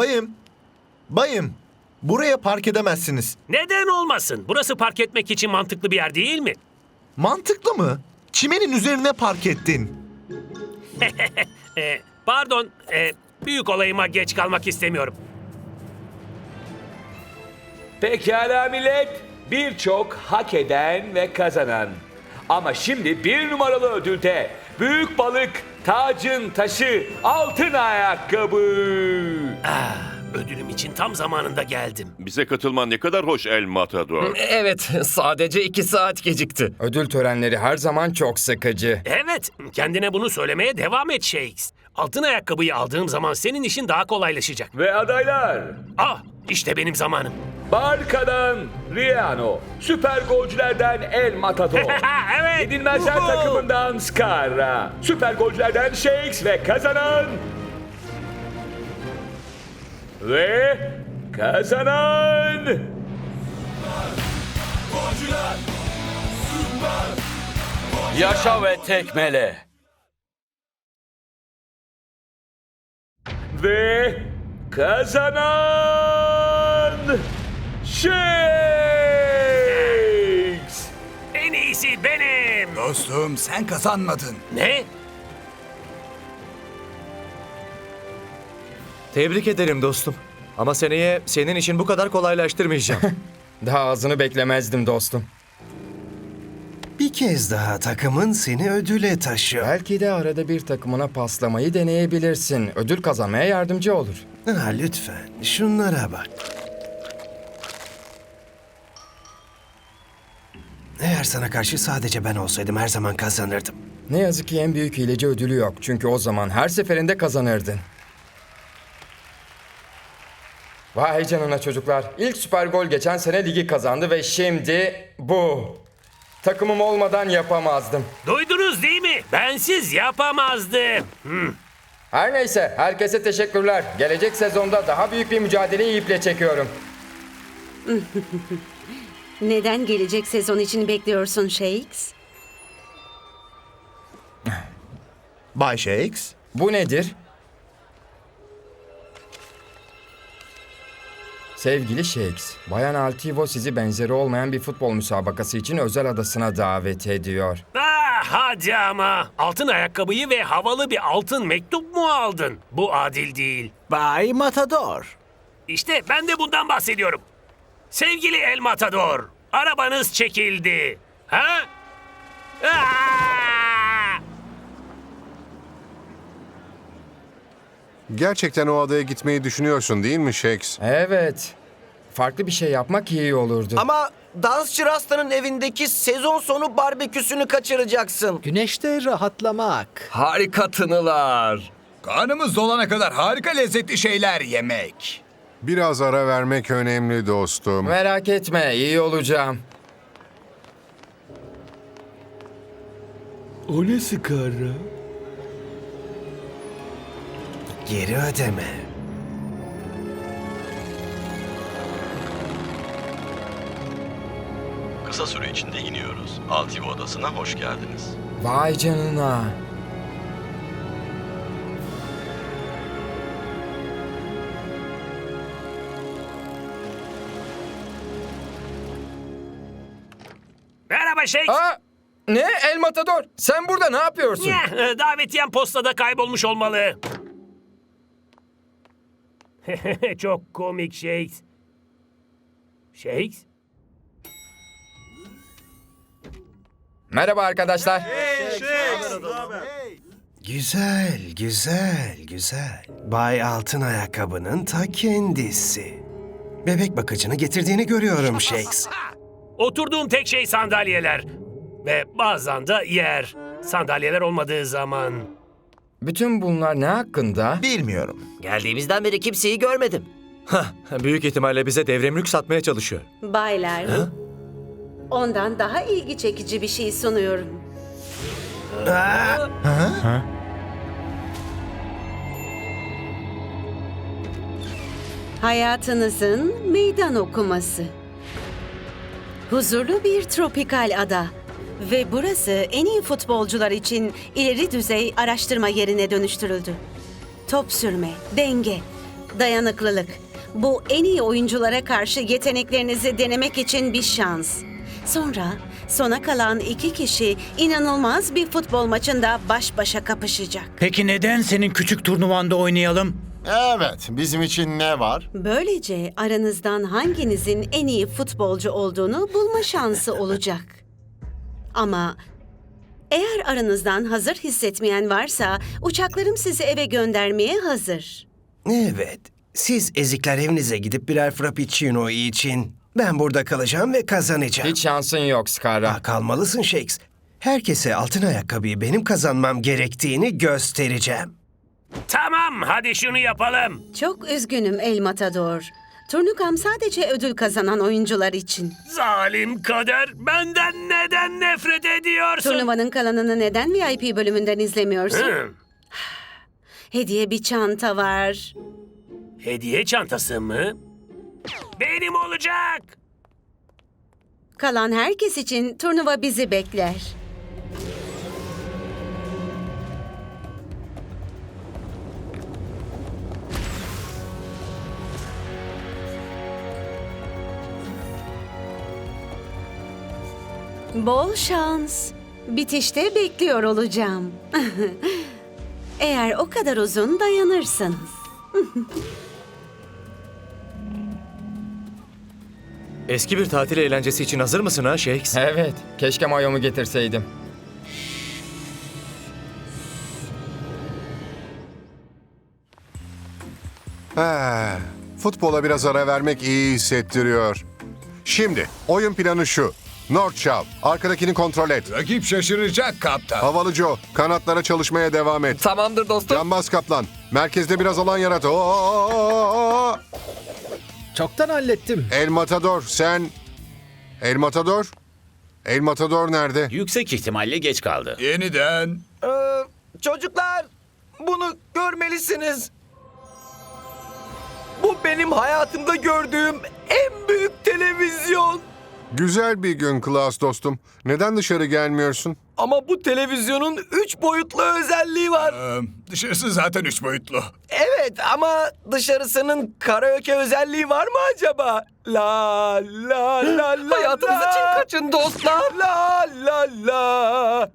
Bayım, bayım. Buraya park edemezsiniz. Neden olmasın? Burası park etmek için mantıklı bir yer değil mi? Mantıklı mı? Çimenin üzerine park ettin. Ee, pardon, ee, büyük olayıma geç kalmak istemiyorum. Pekala millet. Birçok hak eden ve kazanan. Ama şimdi bir numaralı ödülde büyük balık, tacın taşı, altın ayakkabı. Ödülüm için tam zamanında geldim. Bize katılman ne kadar hoş El Matador. Evet, sadece iki saat gecikti. Ödül törenleri her zaman çok sıkıcı. Evet, kendine bunu söylemeye devam et Shakes. Altın ayakkabıyı aldığım zaman senin işin daha kolaylaşacak. Ve adaylar. Ah, işte benim zamanım. Barka'dan Riano, süper golcülerden El Matador. evet. Yenilmezler Uhu. takımından Skara, süper golcülerden Shakes ve kazanan... Ve kazanan... Yaşa ve tekmele. Ve kazanan... Shakes! En iyisi benim. Dostum sen kazanmadın. Ne? Tebrik ederim dostum. Ama seneye senin için bu kadar kolaylaştırmayacağım. Daha azını beklemezdim dostum. Bir kez daha takımın seni ödüle taşıyor. Belki de arada bir takımına paslamayı deneyebilirsin. Ödül kazanmaya yardımcı olur. Ha, lütfen şunlara bak. Eğer sana karşı sadece ben olsaydım her zaman kazanırdım. Ne yazık ki en büyük hileci ödülü yok. Çünkü o zaman her seferinde kazanırdın. Vay canına çocuklar. İlk süper gol geçen sene ligi kazandı ve şimdi bu. Takımım olmadan yapamazdım. Duydunuz değil mi? Bensiz yapamazdım. Hmm. Her neyse herkese teşekkürler. Gelecek sezonda daha büyük bir mücadeleyi iple çekiyorum. Neden gelecek sezon için bekliyorsun Shakes? Bay Shakes. Bu nedir? Sevgili Shakes, Bayan Altivo sizi benzeri olmayan bir futbol müsabakası için özel adasına davet ediyor. Ah hadi ama. Altın ayakkabıyı ve havalı bir altın mektup mu aldın? Bu adil değil. Bay Matador. İşte ben de bundan bahsediyorum. Sevgili El Matador, arabanız çekildi. Ha? Ah! Gerçekten o adaya gitmeyi düşünüyorsun değil mi Shakes? Evet, farklı bir şey yapmak iyi olurdu. Ama dansçı Rasta'nın evindeki sezon sonu barbeküsünü kaçıracaksın. Güneşte rahatlamak. Harika tınılar. Karnımız dolana kadar harika lezzetli şeyler yemek. Biraz ara vermek önemli dostum. Merak etme, iyi olacağım. O ne Skara? Geri ödeme. Kısa süre içinde iniyoruz. Altivo Adası'na hoş geldiniz. Vay canına. Merhaba Shakes. Aa, ne? El Matador, sen burada ne yapıyorsun? Nyeh, Davetiyem postada kaybolmuş olmalı. Çok komik Shakes. Shakes? Merhaba arkadaşlar. Güzel, güzel, güzel. Bay Altın Ayakkabı'nın ta kendisi. Bebek bakıcını getirdiğini görüyorum Shakes. Oturduğum tek şey sandalyeler. Ve bazen de yer. Sandalyeler olmadığı zaman. Bütün bunlar ne hakkında? Bilmiyorum. Geldiğimizden beri kimseyi görmedim. Büyük ihtimalle bize devremlük satmaya çalışıyor. Baylar. Ondan daha ilgi çekici bir şey sunuyorum. Hayatınızın meydan okuması. Huzurlu bir tropikal ada. Ve burası en iyi futbolcular için ileri düzey araştırma yerine dönüştürüldü. Top sürme, denge, Dayanıklılık. Bu en iyi oyunculara karşı yeteneklerinizi denemek için bir şans. Sonra sona kalan iki kişi inanılmaz bir futbol maçında baş başa kapışacak. Peki neden senin küçük turnuvanda oynayalım? Evet, bizim için ne var? Böylece aranızdan hanginizin en iyi futbolcu olduğunu bulma şansı olacak. Ama eğer aranızdan hazır hissetmeyen varsa uçaklarım sizi eve göndermeye hazır. Evet, siz ezikler evinize gidip birer frappuccino için. Ben burada kalacağım ve kazanacağım. Hiç şansın yok Scarra. Aa, kalmalısın Shakes. Herkese altın ayakkabıyı benim kazanmam gerektiğini göstereceğim. Tamam hadi şunu yapalım. Çok üzgünüm El Matador. Turnukam sadece ödül kazanan oyuncular için. Zalim kader benden neden nefret ediyorsun? Turnuvanın kalanını neden VIP bölümünden izlemiyorsun? Hı, Hediye bir çanta var. Hediye çantası mı? Benim olacak. Kalan herkes için turnuva bizi bekler. Bol şans. Bitişte bekliyor olacağım. Eğer o kadar uzun dayanırsanız. Eski bir tatil eğlencesi için hazır mısın ha Shakes? Evet, keşke mayomu getirseydim. Ha, futbola biraz ara vermek iyi hissettiriyor. Şimdi oyun planı şu. North Shaw, arkadakini kontrol et. Rakip şaşıracak kaptan. Havalı Joe, kanatlara çalışmaya devam et. Tamamdır dostum. Cambaz Kaplan, merkezde biraz alan yarat. Oo! Çoktan hallettim. El Matador, sen... El Matador? El Matador nerede? Yüksek ihtimalle geç kaldı. Yeniden. Ee, çocuklar, bunu görmelisiniz. Bu benim hayatımda gördüğüm en büyük televizyon. Güzel bir gün Klaus dostum. Neden dışarı gelmiyorsun? Ama bu televizyonun üç boyutlu özelliği var. Ee, dışarısı zaten üç boyutlu. Evet ama dışarısının karaoke özelliği var mı acaba? La la la la Hayatınız la. için kaçın dostlar. La la la.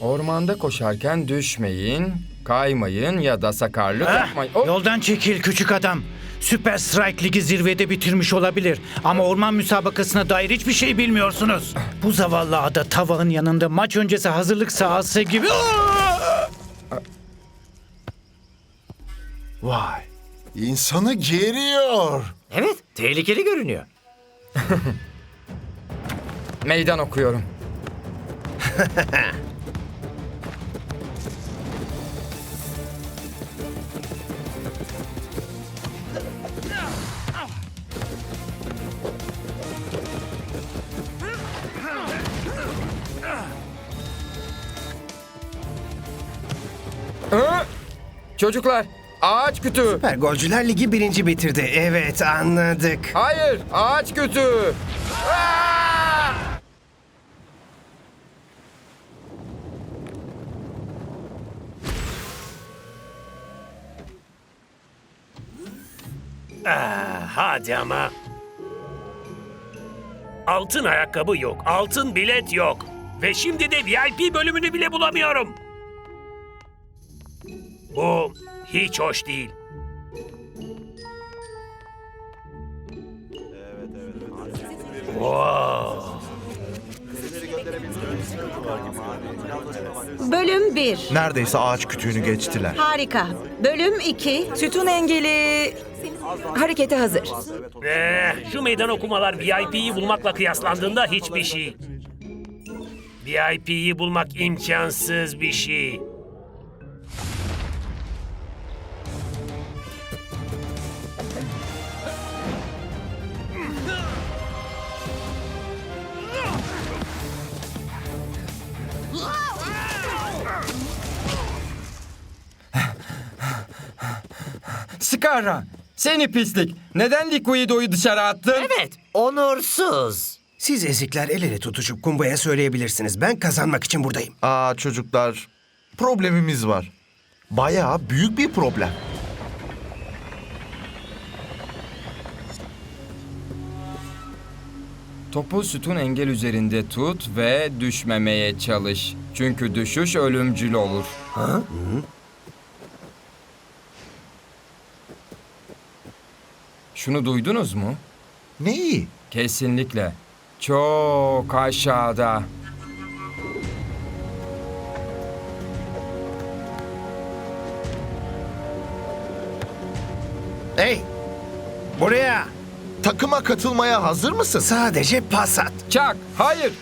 Ormanda koşarken düşmeyin, kaymayın ya da sakarlık yapmayın. Oh! Yoldan çekil küçük adam. Süper Strike Ligi zirvede bitirmiş olabilir. Ama orman müsabakasına dair hiçbir şey bilmiyorsunuz. Bu zavallı ada tavağın yanında maç öncesi hazırlık sahası gibi... Vay, insanı geriyor. Evet, tehlikeli görünüyor. Meydan okuyorum. Çocuklar, ağaç kütüğü. Süper Golcüler Ligi birinci bitirdi. Evet, anladık. Hayır, ağaç kütüğü. Hadi ama. Altın ayakkabı yok, altın bilet yok. Ve şimdi de VIP bölümünü bile bulamıyorum. Bu hiç hoş değil. Wow. Bölüm 1. Neredeyse ağaç kütüğünü geçtiler. Harika. Bölüm 2. Sütun engeli harekete hazır. Eh, şu meydan okumalar VIP'yi bulmakla kıyaslandığında hiçbir şey. VIP'yi bulmak imkansız bir şey. Scarra, seni pislik. Neden Liquido'yu dışarı attın? Evet, onursuz. Siz ezikler el ele tutuşup kumbaya söyleyebilirsiniz. Ben kazanmak için buradayım. Aa çocuklar, problemimiz var. Bayağı büyük bir problem. Topu sütun engel üzerinde tut ve düşmemeye çalış. Çünkü düşüş ölümcül olur. Ha? Şunu duydunuz mu? Neyi? Kesinlikle. Çok aşağıda. Hey! Buraya! Takıma katılmaya hazır mısın? Sadece pas at. Çak! Hayır!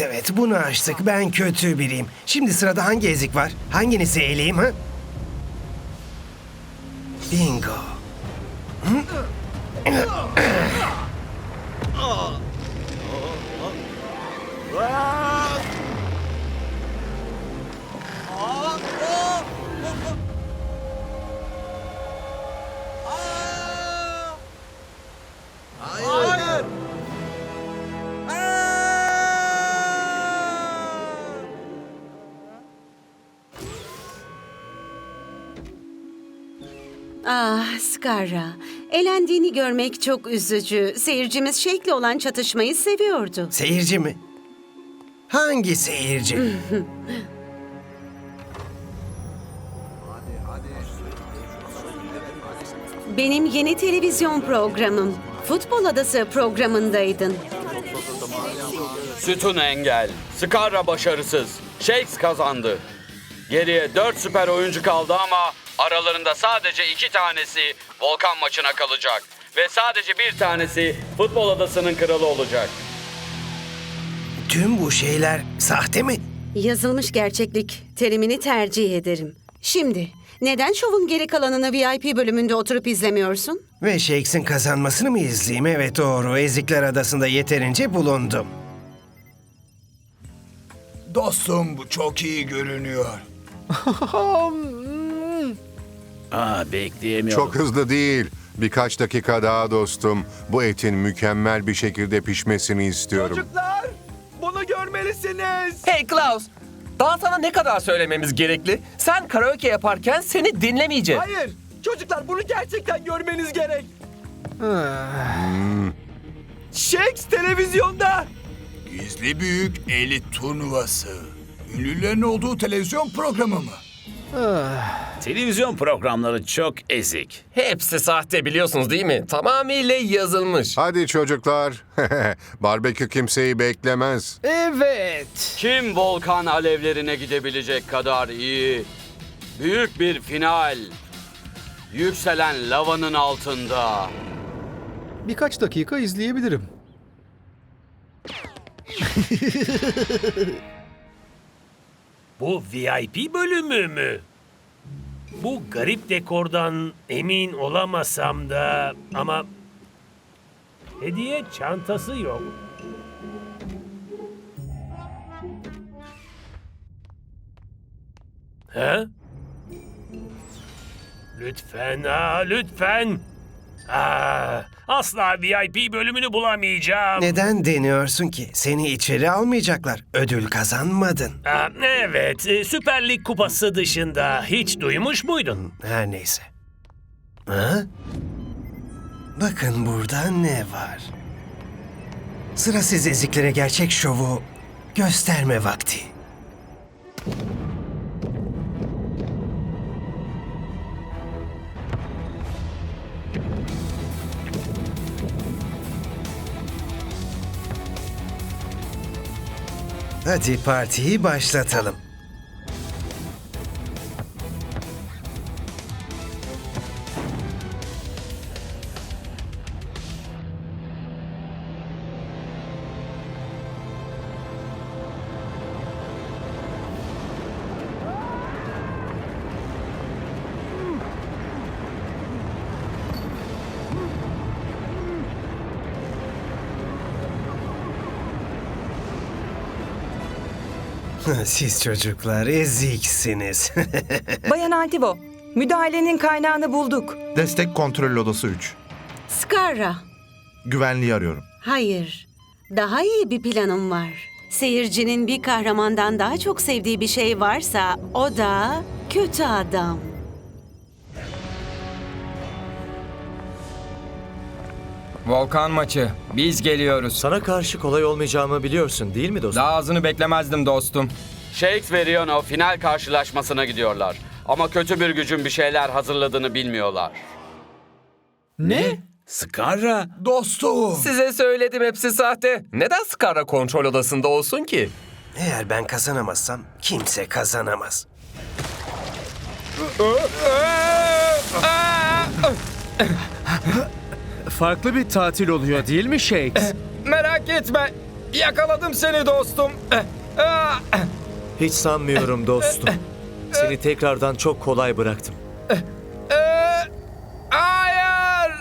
Evet bunu açtık. Ben kötü biriyim. Şimdi sırada hangi ezik var? Hanginizi eleyeyim ha? Bingo. Ah Scarra, elendiğini görmek çok üzücü. Seyircimiz şekli olan çatışmayı seviyordu. Seyirci mi? Hangi seyirci? Benim yeni televizyon programım, Futbol Adası programındaydın. Sütun engel. Skarra başarısız. Shakes kazandı. Geriye 4 süper oyuncu kaldı ama aralarında sadece iki tanesi Volkan maçına kalacak. Ve sadece bir tanesi futbol adasının kralı olacak. Tüm bu şeyler sahte mi? Yazılmış gerçeklik terimini tercih ederim. Şimdi, neden şovun geri kalanını VIP bölümünde oturup izlemiyorsun? Ve Shakes'in kazanmasını mı izleyeyim? Evet doğru. Ezikler Adası'nda yeterince bulundum. Dostum bu çok iyi görünüyor. Aa bekleyemiyorum. Çok hızlı değil. Birkaç dakika daha dostum. Bu etin mükemmel bir şekilde pişmesini istiyorum. Çocuklar bunu görmelisiniz. Hey Klaus. Daha sana ne kadar söylememiz gerekli? Sen karaoke yaparken seni dinlemeyeceğiz. Hayır. Çocuklar bunu gerçekten görmeniz gerek. Shakes televizyonda. Gizli Büyük Elit Turnuvası. Ünlülerin olduğu televizyon programı mı? Televizyon programları çok ezik. Hepsi sahte biliyorsunuz değil mi? Tamamıyla yazılmış. Hadi çocuklar. Barbekü kimseyi beklemez. Evet. Kim volkan alevlerine gidebilecek kadar iyi? Büyük bir final. Yükselen lavanın altında. Birkaç dakika izleyebilirim. Bu VIP bölümü mü? Bu garip dekordan emin olamasam da ama hediye çantası yok. He? Lütfen, aa, lütfen. Aa, asla VIP bölümünü bulamayacağım. Neden deniyorsun ki? Seni içeri almayacaklar. Ödül kazanmadın. Aa, evet, e, Süper Lig kupası dışında hiç duymuş muydun? Her neyse. Ha? Bakın burada ne var? Sıra siz eziklere gerçek şovu gösterme vakti. Hadi partiyi başlatalım. Siz çocuklar eziksiniz. Bayan Altivo, müdahalenin kaynağını bulduk. Destek kontrol odası 3. Scarra. Güvenliği arıyorum. Hayır. Daha iyi bir planım var. Seyircinin bir kahramandan daha çok sevdiği bir şey varsa o da kötü adam. Volkan maçı. Biz geliyoruz. Sana karşı kolay olmayacağımı biliyorsun değil mi dostum? Daha azını beklemezdim dostum. Shakes ve Riono final karşılaşmasına gidiyorlar. Ama kötü bir gücün bir şeyler hazırladığını bilmiyorlar. Ne? Skarra. Dostum. Size söyledim hepsi sahte. Neden Scarra kontrol odasında olsun ki? Eğer ben kazanamazsam kimse kazanamaz. Farklı bir tatil oluyor değil mi Shakes? Merak etme. Yakaladım seni dostum. Hiç sanmıyorum dostum. Seni tekrardan çok kolay bıraktım. Hayır.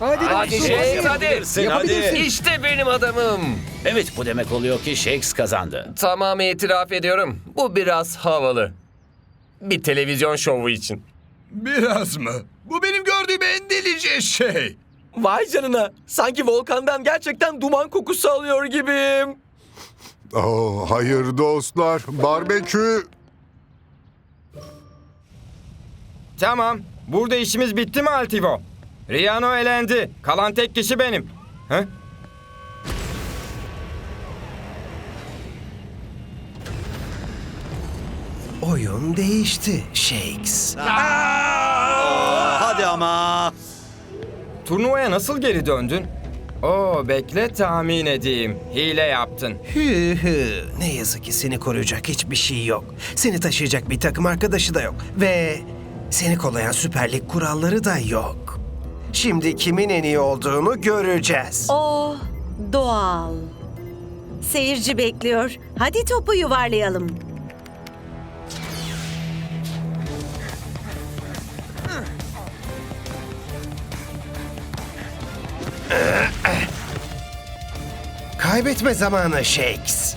Hadi, hadi Shakes hadi. hadi. İşte benim adamım. Evet bu demek oluyor ki Shakes kazandı. Tamam itiraf ediyorum. Bu biraz havalı. Bir televizyon şovu için. Biraz mı? Bu benim gördüğüm en delice şey. Vay canına. Sanki volkandan gerçekten duman kokusu alıyor gibiyim. Oh, hayır dostlar. Barbekü. Tamam. Burada işimiz bitti mi Altivo? Riano elendi. Kalan tek kişi benim. He? Oyun değişti Shakes. Hadi ama. Turnuvaya nasıl geri döndün? Oo bekle tahmin edeyim. Hile yaptın. Hü hü. Ne yazık ki seni koruyacak hiçbir şey yok. Seni taşıyacak bir takım arkadaşı da yok. Ve seni kollayan Süper Lig kuralları da yok. Şimdi kimin en iyi olduğunu göreceğiz. O doğal. Seyirci bekliyor. Hadi topu yuvarlayalım. Kaybetme zamanı Shakes.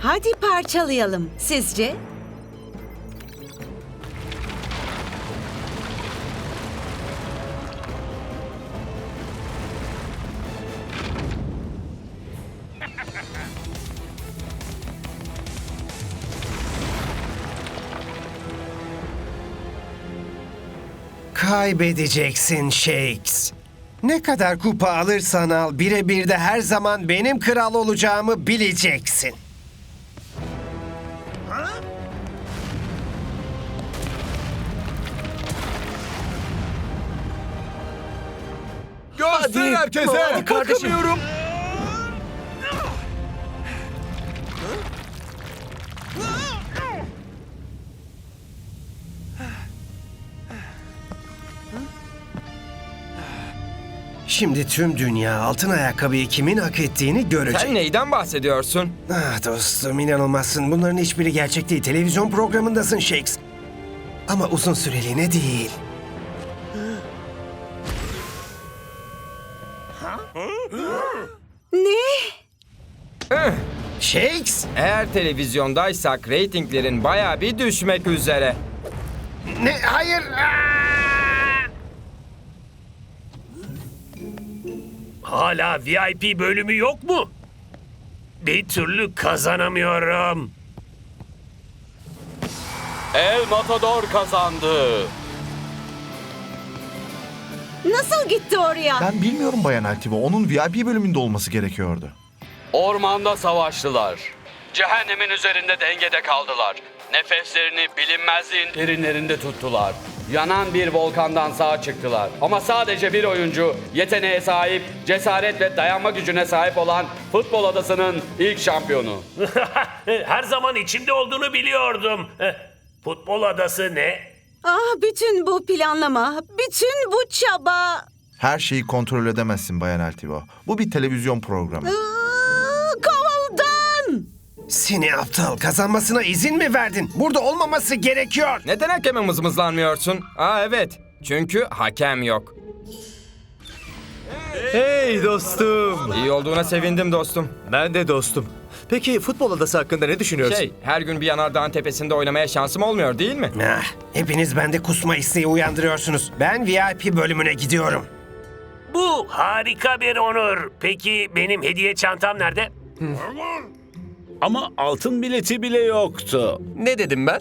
Hadi parçalayalım. Sizce? Kaybedeceksin Shakes. Ne kadar kupa alırsan al birebir de her zaman benim kral olacağımı bileceksin. Göster herkese. Hadi kardeşim. Bakamıyorum. Şimdi tüm dünya altın ayakkabıyı kimin hak ettiğini görecek. Sen neyden bahsediyorsun? Ah dostum inanılmazsın. Bunların hiçbiri gerçek değil. Televizyon programındasın Shakes. Ama uzun süreliğine değil. Ne? Shakes? Eğer televizyondaysak reytinglerin baya bir düşmek üzere. Ne? Hayır. Hala VIP bölümü yok mu? Bir türlü kazanamıyorum. El Matador kazandı. Nasıl gitti oraya? Ben bilmiyorum Bayan Altivo. Onun VIP bölümünde olması gerekiyordu. Ormanda savaştılar. Cehennemin üzerinde dengede kaldılar. Nefeslerini bilinmezliğin derinlerinde tuttular. Yanan bir volkandan sağa çıktılar. Ama sadece bir oyuncu yeteneğe sahip, cesaret ve dayanma gücüne sahip olan futbol adasının ilk şampiyonu. Her zaman içimde olduğunu biliyordum. Futbol adası ne? Ah bütün bu planlama, bütün bu çaba. Her şeyi kontrol edemezsin Bayan Altivo. Bu bir televizyon programı. Seni aptal kazanmasına izin mi verdin? Burada olmaması gerekiyor. Neden hakeme mızmızlanmıyorsun? Aa evet. Çünkü hakem yok. Hey dostum. İyi olduğuna sevindim dostum. Ben de dostum. Peki futbol adası hakkında ne düşünüyorsun? Şey, her gün bir yanardağın tepesinde oynamaya şansım olmuyor değil mi? Ah, hepiniz bende kusma isteği uyandırıyorsunuz. Ben VIP bölümüne gidiyorum. Bu harika bir onur. Peki benim hediye çantam nerede? Ama altın bileti bile yoktu. Ne dedim ben?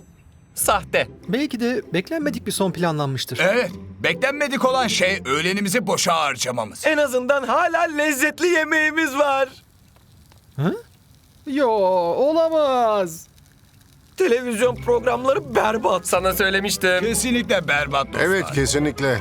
Sahte. Belki de beklenmedik bir son planlanmıştır. Evet, beklenmedik olan şey öğlenimizi boşa harcamamız. En azından hala lezzetli yemeğimiz var. Yo olamaz. Televizyon programları berbat sana söylemiştim. Kesinlikle berbat dostlar. Evet kesinlikle.